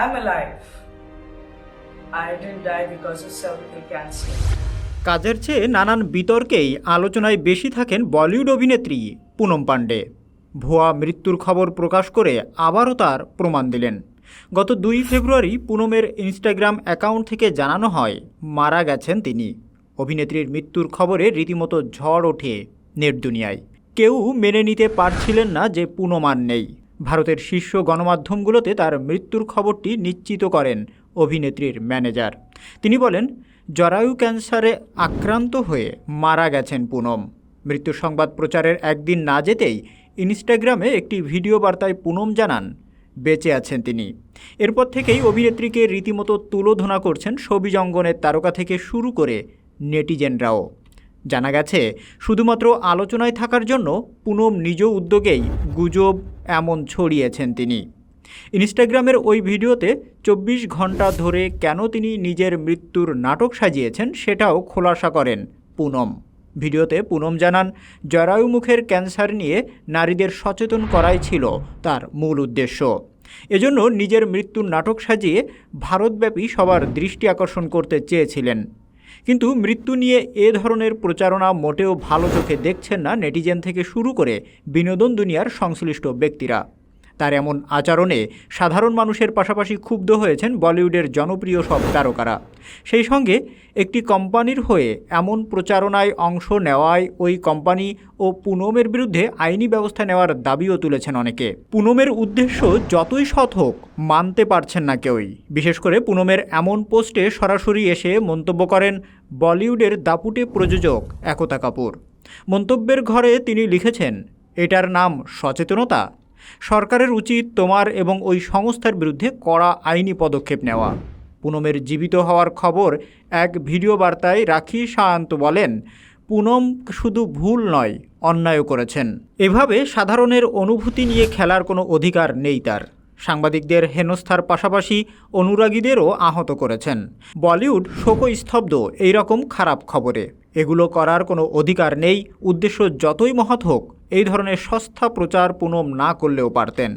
I'm alive. I didn't die because of cervical cancer. কাজের চেয়ে নানান বিতর্কেই আলোচনায় বেশি থাকেন বলিউড অভিনেত্রী পুনম পাণ্ডে। ভুয়া মৃত্যুর খবর প্রকাশ করে আবারও তার প্রমাণ দিলেন। গত দুই ফেব্রুয়ারি পুনমের ইনস্টাগ্রাম অ্যাকাউন্ট থেকে জানানো হয়, মারা গেছেন তিনি। অভিনেত্রীর মৃত্যুর খবরে রীতিমতো ঝড় ওঠে নেট দুনিয়ায়। কেউ মেনে নিতে পারছিলেন না যে পুনম আর নেই। ভারতের শীর্ষ গণমাধ্যমগুলোতে তার মৃত্যুর খবরটি নিশ্চিত করেন অভিনেত্রীর ম্যানেজার। তিনি বলেন, জরায়ু ক্যান্সারে আক্রান্ত হয়ে মারা গেছেন পুনম। মৃত্যু সংবাদ প্রচারের একদিন না যেতেই ইনস্টাগ্রামে একটি ভিডিও বার্তায় পুনম জানান, বেঁচে আছেন তিনি। এরপর থেকেই অভিনেত্রীকে রীতিমতো তুলোধনা করছেন ছবি অঙ্গনের তারকা থেকে শুরু করে নেটিজেনরাও। জানা গেছে, শুধুমাত্র আলোচনায় থাকার জন্য পুনম নিজ উদ্যোগেই গুজব এমন ছড়িয়েছেন তিনি। ইনস্টাগ্রামের ওই ভিডিওতে চব্বিশ ঘণ্টা ধরে কেন তিনি নিজের মৃত্যুর নাটক সাজিয়েছেন সেটাও খোলাসা করেন পুনম। ভিডিওতে পুনম জানান, জরায়ু মুখের ক্যান্সার নিয়ে নারীদের সচেতন করাই ছিল তার মূল উদ্দেশ্য। এজন্য নিজের মৃত্যুর নাটক সাজিয়ে ভারতব্যাপী সবার দৃষ্টি আকর্ষণ করতে চেয়েছিলেন। কিন্তু মৃত্যু নিয়ে এ ধরনের প্রচারণা মোটেও ভালো চোখে দেখছেন না নেটিজেন থেকে শুরু করে বিনোদন দুনিয়ার সংশ্লিষ্ট ব্যক্তিরা। তার এমন আচরণে সাধারণ মানুষের পাশাপাশি ক্ষুব্ধ হয়েছেন বলিউডের জনপ্রিয় সব তারকারা। সেই সঙ্গে একটি কোম্পানির হয়ে এমন প্রচারণায় অংশ নেওয়ায় ওই কোম্পানি ও পুনমের বিরুদ্ধে আইনি ব্যবস্থা নেওয়ার দাবিও তুলেছেন অনেকে। পুনমের উদ্দেশ্য যতই সৎ হোক, মানতে পারছেন না কেউই। বিশেষ করে পুনমের এমন পোস্টে সরাসরি এসে মন্তব্য করেন বলিউডের দাপুটে প্রযোজক একতা কাপুর। মন্তব্যের ঘরে তিনি লিখেছেন, এটার নাম সচেতনতা সরকারের উচিত তোমার এবং ওই সংস্থার বিরুদ্ধে কড়া আইনি পদক্ষেপ নেওয়া। পুনমের জীবিত হওয়ার খবর এক ভিডিও বার্তায় রাখি সায়ন্ত বলেন, পুনম শুধু ভুল নয়, অন্যায়ও করেছেন। এভাবে সাধারণের অনুভূতি নিয়ে খেলার কোনো অধিকার নেই তার। সাংবাদিকদের হেনস্থার পাশাপাশি অনুরাগীদেরও আহত করেছেন। বলিউড শোকস্তব্ধ এইরকম খারাপ খবরে। এগুলো করার কোনো অধিকার নেই, উদ্দেশ্য যতই মহৎ হোক এই ধরনের সস্তা প্রচার পুনম না করলেও পারতেন।